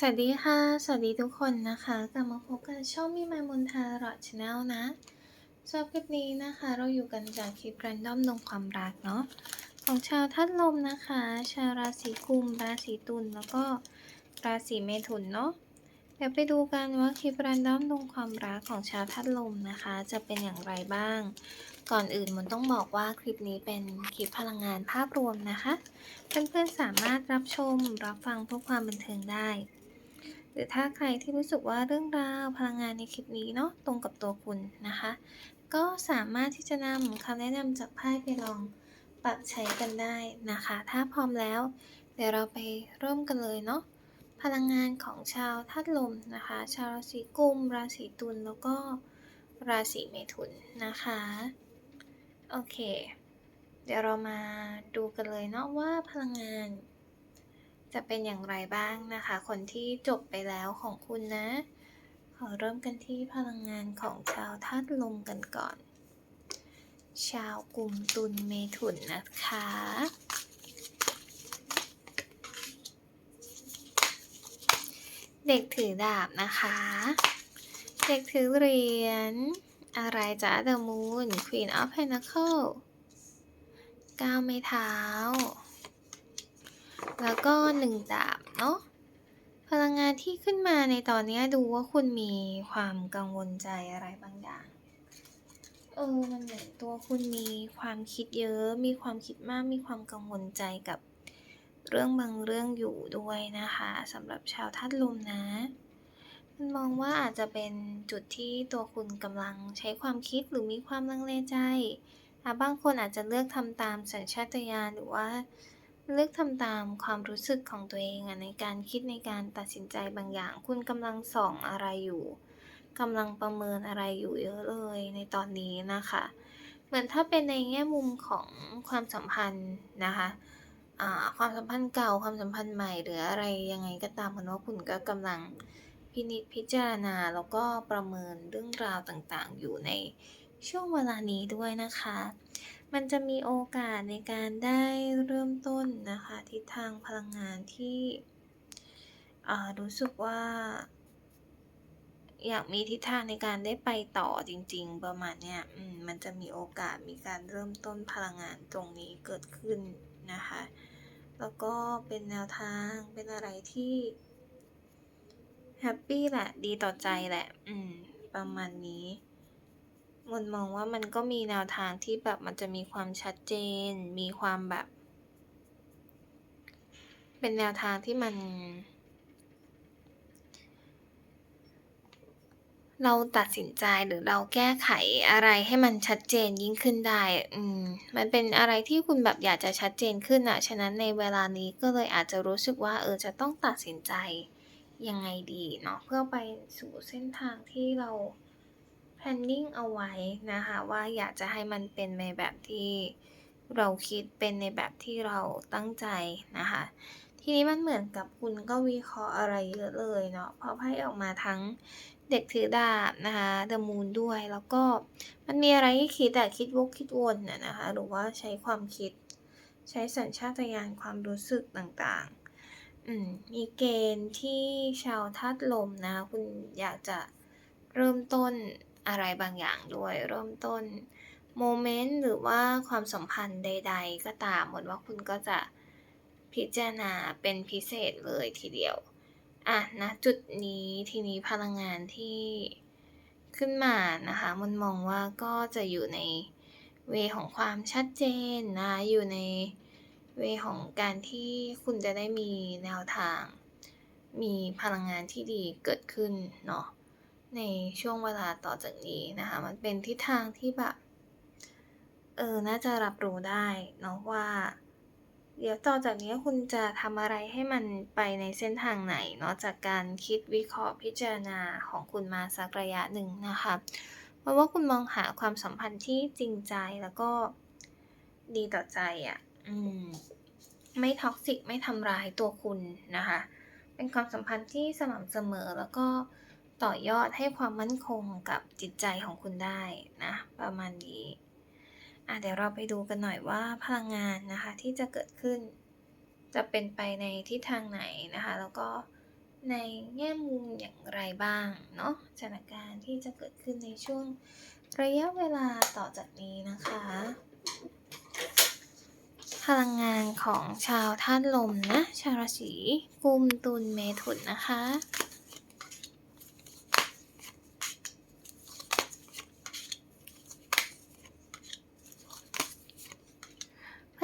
สวัสดีค่ะ สวัสดีทุกคนนะคะ กลับมาพบกับช่องมีมายมนทาร์ดชาแนลนะสำหรับคลิปนี้นะคะ เราอยู่กันจากคลิปแรนดอมดงความรักเนาะของชาวทัดลมนะคะ ชาวราศีกุม ราศีตุลแล้วก็ราศีเมถุนเนาะเดี๋ยวไปดูกันว่าคลิปแรนดอมดงความรักของชาวทัดลมนะคะ จะเป็นอย่างไรบ้าง ก่อนอื่นมันต้องบอกว่าคลิปนี้เป็นคลิปพลังงานภาพรวมนะคะ เพื่อนๆสามารถรับชมรับฟังเพื่อความบันเทิงได้ หรือถ้าใครที่รู้สึกว่าเรื่องราวพลังงานในคลิปนี้เนาะตรงกับตัวคุณนะคะ ก็สามารถที่จะนำคำแนะนำจากไพ่ไปลองปรับใช้กันได้นะคะ ถ้าพร้อมแล้ว เดี๋ยวเราไปเริ่มกันเลยเนาะพลังงานของชาวธาตุลมนะคะ ชาวราศีกุม ราศีตุลแล้วก็ราศีเมถุนนะคะโอเค เดี๋ยวเรามาดูกันเลยเนาะว่าพลังงาน จะเป็นอย่างไรบ้างนะคะ คนที่จบไปแล้วของคุณนะ ขอเริ่มกันที่พลังงานของชาวธาตุลมกันก่อน ชาวกลุ่มตุลเมถุนนะคะเด็กถือดาบนะคะ เด็กถือเหรียญ อะไรจ๊ะ The Moon Queen of Pentacle ก้าวไม้เท้า แล้วก็หนึ่งดาบเนาะพลังงานที่ขึ้นมาในตอนนี้ดูว่าคุณมีความกังวลใจอะไรบางอย่าง เออมันเหมือนตัวคุณมีความคิดเยอะ มีความคิดมาก มีความกังวลใจกับเรื่องบางเรื่องอยู่ด้วยนะคะสำหรับชาวธาตุลมนะมันมองว่าอาจจะเป็นจุดที่ตัวคุณกำลังใช้ความคิดหรือมีความลังเลใจบางคนอาจจะเลือกทำตามสัญชาตญาณหรือว่า เลือกทำตามความรู้สึกของตัวเองอะในการคิดในการตัดสินใจบางอย่าง คุณกำลังส่องอะไรอยู่กำลังประเมินอะไรอยู่เยอะเลยในตอนนี้นะคะ เหมือนถ้าเป็นในแง่มุมของความสัมพันธ์นะคะความสัมพันธ์เก่าความสัมพันธ์ใหม่ หรืออะไรยังไงก็ตามมันว่าคุณก็กำลังพินิจพิจารณาแล้วก็ประเมินเรื่องราวต่างๆ อยู่ในช่วงเวลานี้ด้วยนะคะ มันจะมีโอกาสในการได้เริ่มต้นนะคะทิศทางพลังงานที่อ่ารู้สึกว่า อยากมีทิศทางในการได้ไปต่อจริง ๆ ประมาณเนี้ยอืมมันจะมีโอกาสมีการเริ่มต้นพลังงานตรงนี้เกิดขึ้นนะคะ แล้วก็เป็นแนวทางเป็นอะไรที่แฮปปี้แหละดีต่อใจแหละ อืม ประมาณนี้ มันมองว่ามันก็มีแนวทางที่แบบมันจะมีความชัดเจน มีความแบบ เป็นแนวทางที่มัน เราตัดสินใจหรือเราแก้ไขอะไรให้มันชัดเจนยิ่งขึ้นได้ อืม มันเป็นอะไรที่คุณแบบอยากจะชัดเจนขึ้นอะฉะนั้นในเวลานี้ก็เลยอาจจะรู้สึกว่า เออจะต้องตัดสินใจยังไงดีเนาะเพื่อไปสู่เส้นทางที่เรา planning เอาไว้นะคะว่าอยากจะให้มันเป็นในแบบที่เราคิดเป็นในแบบที่เราตั้งใจนะคะ ทีนี้มันเหมือนกับคุณก็วิเคราะห์อะไรเยอะเลยเนาะเพราะไพ่ออกมาทั้งเด็กถือดาบนะคะ The Moon ด้วยแล้วก็มันมีอะไรให้คิดแต่คิดวกคิดวนน่ะนะคะหรือว่าใช้ความคิด ใช้สัญชาตญาณความรู้สึกต่างๆ อืมมีเกณฑ์ที่ชาวธาตุลมนะ คุณอยากจะเริ่มต้น อะไรบางอย่างด้วยเริ่มต้นโมเมนต์หรือว่าความสัมพันธ์ใด ๆ ก็ตามเหมือนว่าคุณก็จะพิจารณาเป็นพิเศษเลยทีเดียวอะนะจุดนี้ทีนี้พลังงานที่ขึ้นมานะคะมันมองว่าก็จะอยู่ในเวของความชัดเจนนะอยู่ในเวของการที่คุณจะได้มีแนวทาง มีพลังงานที่ดีเกิดขึ้นเนาะ ในช่วงเวลาต่อจากนี้นะคะ มันเป็นทิศทางที่แบบ เออ น่าจะรับรู้ได้เนาะว่า เดี๋ยวต่อจากนี้คุณจะทำอะไรให้มันไปในเส้นทางไหนเนาะจากการคิดวิเคราะห์พิจารณาของคุณมาสักระยะหนึ่งนะคะเพราะว่าคุณมองหาความสัมพันธ์ที่จริงใจแล้วก็ดีต่อใจอะ่ะ อืม ไม่ท็อกซิกไม่ทำร้ายตัวคุณนะคะ เป็นความสัมพันธ์ที่สม่ำเสมอแล้วก็ ต่อยอดให้ความมั่นคงกับจิตใจของคุณได้นะ ประมาณนี้อะเดี๋ยวเราไปดูกันหน่อยว่าพลังงานนะคะที่จะเกิดขึ้น จะเป็นไปในทิศทางไหนนะคะ แล้วก็ในแง่มุมอย่างไรบ้างเนาะสถานการณ์ที่จะเกิดขึ้นในช่วงระยะเวลาต่อจากนี้นะคะ พลังงานของชาวธาตุลมนะ ชาวราศีกุมตุลเมถุนนะคะ พ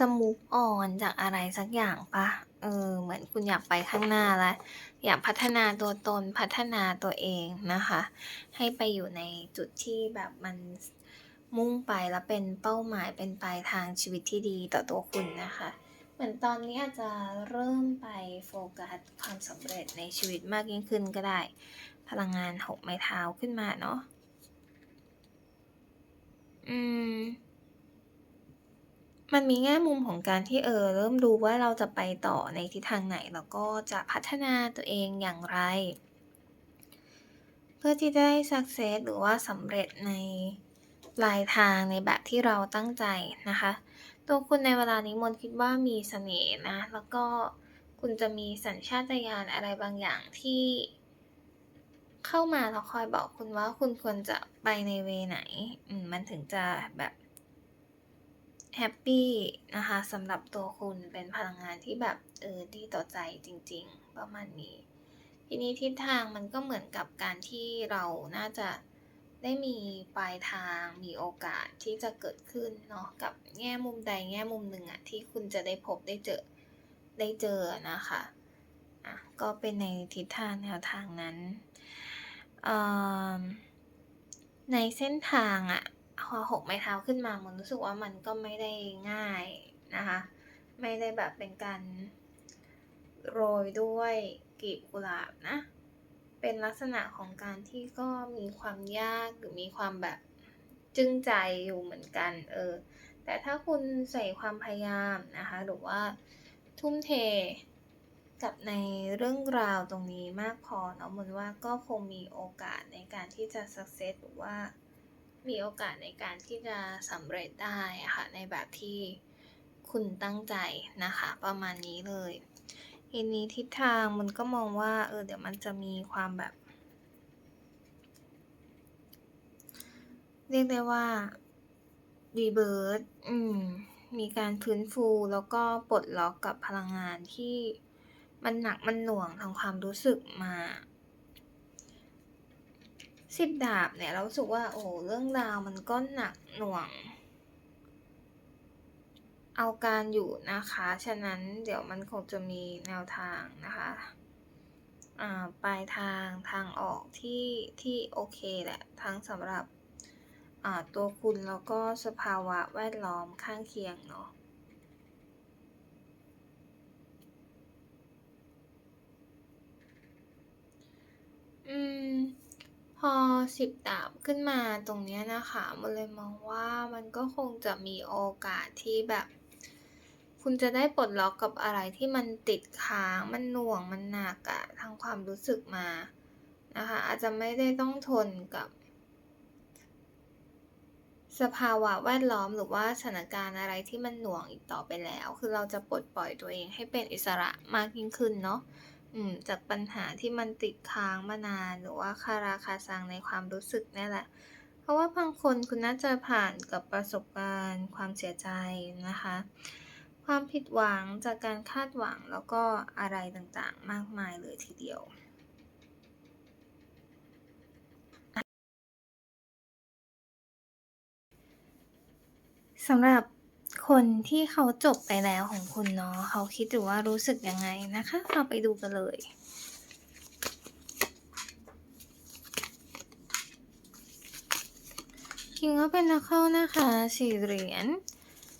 ยายามจะ move on จากอะไรสักอย่างปล่า?เออ เหมือนคุณอยากไปข้างหน้าแล้ว อยากพัฒนาตัวตนพัฒนาตัวเองนะคะ ให้ไปอยู่ในจุดที่แบบมันมุ่งไปแล้วเป็นเป้าหมายเป็นปลายทางชีวิตที่ดีต่อตัวคุณนะคะ เหมือนตอนนี้อาจจะเริ่มไปโฟกัสความสำเร็จในชีวิตมากยิ่งขึ้นก็ได้ พลังงาน6ไม้เท้าขึ้นมาเนาะอืม มันมีแง่มุมของการที่ เออ เริ่มรู้ว่าเราจะไปต่อในทิศทางไหน แล้วก็จะพัฒนาตัวเองอย่างไร เพื่อที่จะได้ซักเซสหรือว่าสำเร็จในปลายทางในแบบที่เราตั้งใจนะคะ ตัวคุณในเวลานี้มนคิดว่ามีเสน่ห์นะ แล้วก็คุณจะมีสัญชาตญาณอะไรบางอย่างที่ เข้ามาแล้วคอยบอกคุณว่าคุณควรจะไปในเวไหนมมันถึงจะแบบ แฮปปี้นะคะสำหรับตัวคุณเป็นพลังงานที่แบบเออดีต่อใจจริง ๆ ประมาณนี้ ทีนี้ทิศทางมันก็เหมือนกับการที่เราน่าจะได้มีปลายทางมีโอกาสที่จะเกิดขึ้นเนาะกับแง่มุมใดแง่มุมหนึ่งอะที่คุณจะได้พบได้เจอได้เจอนะคะอะก็เป็นในทิศทางแนวทางนั้นเอ่อในเส้นทางอะ พอ6ไม้เท้าขึ้นมามนรู้สึกว่ามันก็ไม่ได้ง่ายนะคะ ไม่ได้แบบเป็นการโรยด้วยกลีบกุหลาบนะ เป็นลักษณะของการที่ก็มีความยากหรือมีความแบบจึ้งใจอยู่เหมือนกันเออ แต่ถ้าคุณใส่ความพยายามนะคะ หรือว่าทุ่มเทกับในเรื่องราวตรงนี้มากพอเนาะมนว่าก็คงมีโอกาสในการที่จะซักเซสหรือว่า มีโอกาสในการที่จะสำเร็จได้ค่ะในแบบที่คุณตั้งใจนะคะ ประมาณนี้เลยทีนี้ทิศทางมันก็มองว่าเออเดี๋ยวมันจะมีความแบบ เรียกได้ว่า rebirth อืมมีการฟื้นฟูแล้วก็ปลดล็อกกับพลังงานที่มันหนักมันหน่วงทางความรู้สึกมา 10ดาบเนี่ยเราสึกว่าโอ้เรื่องราวมันก็หนักหน่วง เอาการอยู่นะคะ ฉะนั้นเดี๋ยวมันคงจะมีแนวทางนะคะอ่าปลายทางทางออกที่ที่โอเคแหละ ทั้งสำหรับอ่าตัวคุณแล้วก็สภาวะแวดล้อมข้างเคียงเนาะอืม พอ10ดาบขึ้นมาตรงนี้นะคะมนเลยมองว่ามันก็คงจะมีโอกาสที่แบบ คุณจะได้ปลดล็อกกับอะไรที่มันติดค้างมันหน่วงมันหนักอะทางความรู้สึกมานะคะ อาจจะไม่ได้ต้องทนกับ สภาวะแวดล้อมหรือว่าสถานการณ์อะไรที่มันหน่วงอีกต่อไปแล้ว คือเราจะปลดปล่อยตัวเองให้เป็นอิสระมากยิ่งขึ้นเนาะ อืมจากปัญหาที่มันติดค้างมานานหรือว่าคาราคาซังในความรู้สึกนี่แหละ เพราะว่าบางคนคุณน่าจะผ่านกับประสบการณ์ ความเสียใจนะคะ ความผิดหวังจากการคาดหวังแล้วก็อะไรต่างๆ มากมายเลยทีเดียวสำหรับ คนที่เขาจบไปแล้วของคุณเนาะเขาคิดหรือว่ารู้สึกยังไงนะคะ เราไปดูกันเลย King of Pentacles นะคะ4เหรียญ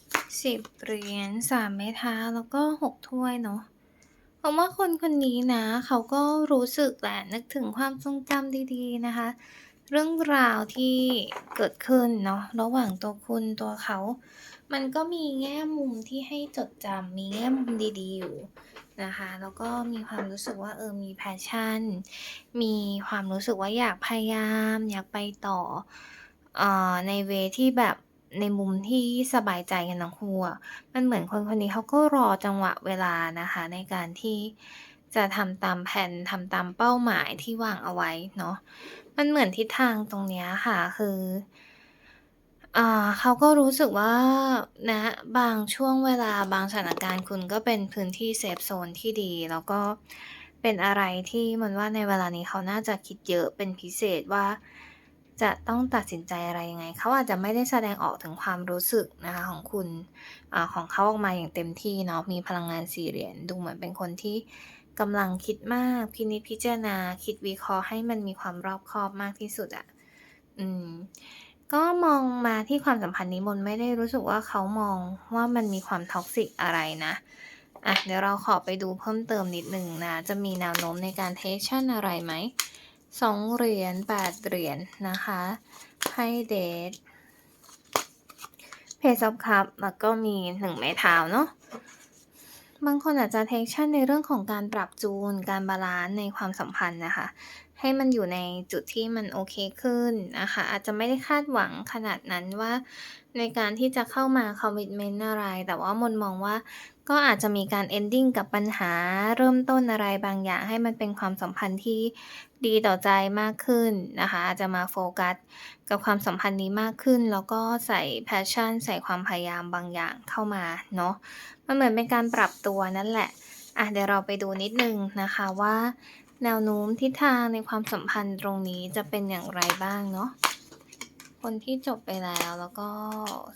10เหรียญ3ไม้เท้าแล้วก็6ถ้วยเนาะเพราะว่าคนคนนี้นะ เขาก็รู้สึกแหละนึกถึงความทรงจำดีๆนะคะ เรื่องราวที่เกิดขึ้นเนาะระหว่างตัวคุณตัวเขา มันก็มีแง่มุมที่ให้จดจำมีแง่มุมดีๆอยู่นะคะแล้วก็มีความรู้สึกว่าเออมี passion มีความรู้สึกว่าอยากพยายาม อยากไปต่ออ่อในเวที่แบบในมุมที่สบายใจกันทั้งคู่อะมันเหมือนคนคนนี้เขาก็รอจังหวะเวลานะคะในการที่จะทำตามแผนทำตามเป้าหมายที่วางเอาไว้เนาะ มันเหมือนทิศทางตรงเนี้ยค่ะ คือ อ่า เขาก็รู้สึกว่า ณ บางช่วงเวลา บางสถานการณ์ คุณก็เป็นพื้นที่เซฟโซนที่ดี แล้วก็เป็นอะไรที่มนว่า ในเวลานี้เขาน่าจะคิดเยอะเป็นพิเศษว่า จะต้องตัดสินใจอะไรยังไง เขาอาจจะไม่ได้แสดงออกถึงความรู้สึกนะคะของคุณ อ่า ของเขาออกมาอย่างเต็มที่เนาะ มีพลังงาน4เหรียญ ดูเหมือนเป็นคนที่ กำลังคิดมากพินิจพิจารณาคิดวิเคราะห์ให้มันมีความรอบคอบมากที่สุดอะอืมก็มองมาที่ความสัมพันธ์นี้มนไม่ได้รู้สึกว่าเขามองว่ามันมีความ toxic อะไรนะอะเดี๋ยวเราขอไปดูเพิ่มเติมนิดหนึ่งนะ จะมีแนวโน้มในการ take action อะไรไหม?2เหรียญ8เหรียญนะคะไพ่เดท Page of Cups แล้วก็มี1ไม้เท้าเนาะ บางคนอาจจะเทคชั่นในเรื่องของการปรับจูน การบาลานซ์ในความสัมพันธ์นะคะ ให้มันอยู่ในจุดที่มันโอเคขึ้นนะคะ อาจจะไม่ได้คาดหวังขนาดนั้นว่า ในการที่จะเข้ามาคอมมิตเมนต์อะไร แต่ว่ามนมองว่าก็อาจจะมีการเอนดิ้งกับปัญหาเริ่มต้นอะไรบางอย่างให้มันเป็นความสัมพันธ์ที่ ดีต่อใจมากขึ้นนะคะ อาจจะมาโฟกัสกับความสัมพันธ์นี้มากขึ้น แล้วก็ใส่ passion ใส่ความพยายามบางอย่างเข้ามาเนาะมันเหมือนเป็นการปรับตัวนั่นแหละอะเดี๋ยวเราไปดูนิดนึงนะคะว่า แนวโน้มทิศทางในความสัมพันธ์ตรงนี้จะเป็นอย่างไรบ้างเนาะคนที่จบไปแล้วแล้วก็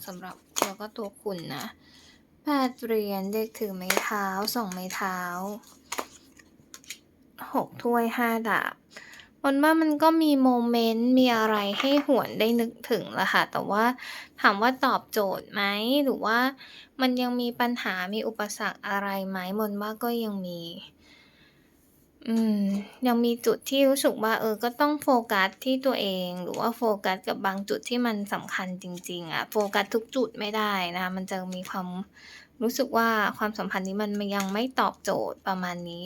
สำหรับแล้วก็ตัวคุณนะ8เหรียญเด็กถือไม้เท้า2ไม้เท้า6ถ้วย5ดาบ มนว่ามันก็มีโมเมนต์มีอะไรให้หวนได้นึกถึงแหละค่ะ แต่ว่าถามว่าตอบโจทย์ไหม หรือว่ามันยังมีปัญหามีอุปสรรคอะไรไหมมนว่าก็ยังมี อืม ยังมีจุดที่รู้สึกว่า เออ ก็ต้องโฟกัสที่ตัวเอง หรือว่าโฟกัสกับบางจุดที่มันสำคัญจริง ๆอะโฟกัสทุกจุดไม่ได้นะคะมันจะมีความ รู้สึกว่าความสัมพันธ์นี้มันยังไม่ตอบโจทย์ประมาณนี้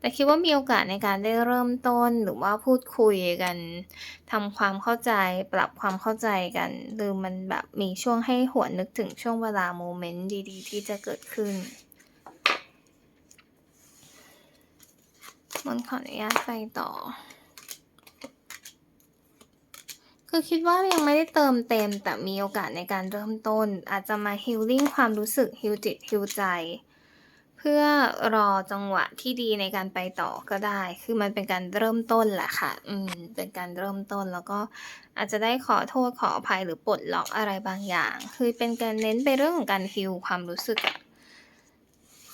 แต่คิดว่ามีโอกาสในการได้เริ่มต้นหรือว่าพูดคุยกันทำความเข้าใจปรับความเข้าใจกันหรือมันแบบมีช่วงให้หวนนึกถึงช่วงเวลาโมเมนต์ดีๆ ที่จะเกิดขึ้นมนขออนุญาตไปต่อ คือคิดว่ายังไม่ได้เติมเต็ม แต่มีโอกาสในการเริ่มต้น อาจจะมา healing ความรู้สึก heal จิต heal ใจเพื่อรอจังหวะที่ดีในการไปต่อก็ได้ คือมันเป็นการเริ่มต้นแหละค่ะ อืม เป็นการเริ่มต้นแล้วก็อาจจะได้ขอโทษขออภัยหรือปลดล็อกอะไรบางอย่าง คือเป็นการเน้นไปเรื่องของการ heal ความรู้สึกอะ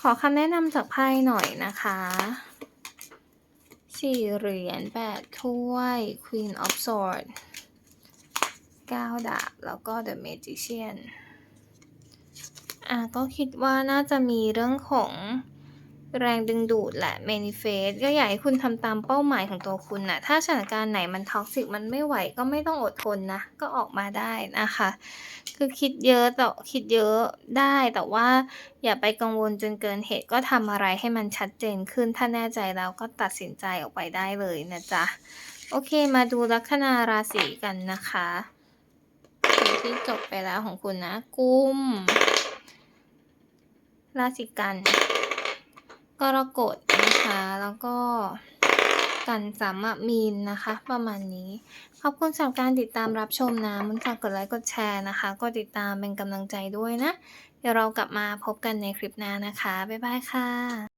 ขอคำแนะนำจากไพ่หน่อยนะคะ4เหรียญ8ถ้วย Queen of Swords 9ดาบ แล้วก็ The Magician อ่าก็คิดว่าน่าจะมีเรื่องของแรงดึงดูดแหละ manifest ก็อยากให้คุณทำตามเป้าหมายของตัวคุณน่ะถ้าสถานการณ์ไหนมัน toxic มันไม่ไหวก็ไม่ต้องอดทนนะ ก็ออกมาได้นะคะ คือคิดเยอะแต่คิดเยอะได้แต่ว่าอย่าไปกังวลจนเกินเหตุก็ทำอะไรให้มันชัดเจนขึ้น ถ้าแน่ใจแล้วก็ตัดสินใจออกไปได้เลยนะจ๊ะ โอเคมาดูลัคนาราศีกันนะคะ ที่จบไปแล้วของคุณนะ กุม ราศีกัน กรกฎนะคะ แล้วก็กันสามะมีนนะคะ ประมาณนี้ ขอบคุณสำหรับการติดตามรับชมนะมนฝากกดไลค์กดแชร์นะคะกดติดตามเป็นกำลังใจด้วยนะ เดี๋ยวเรากลับมาพบกันในคลิปหน้านะคะ บ๊ายบายค่ะ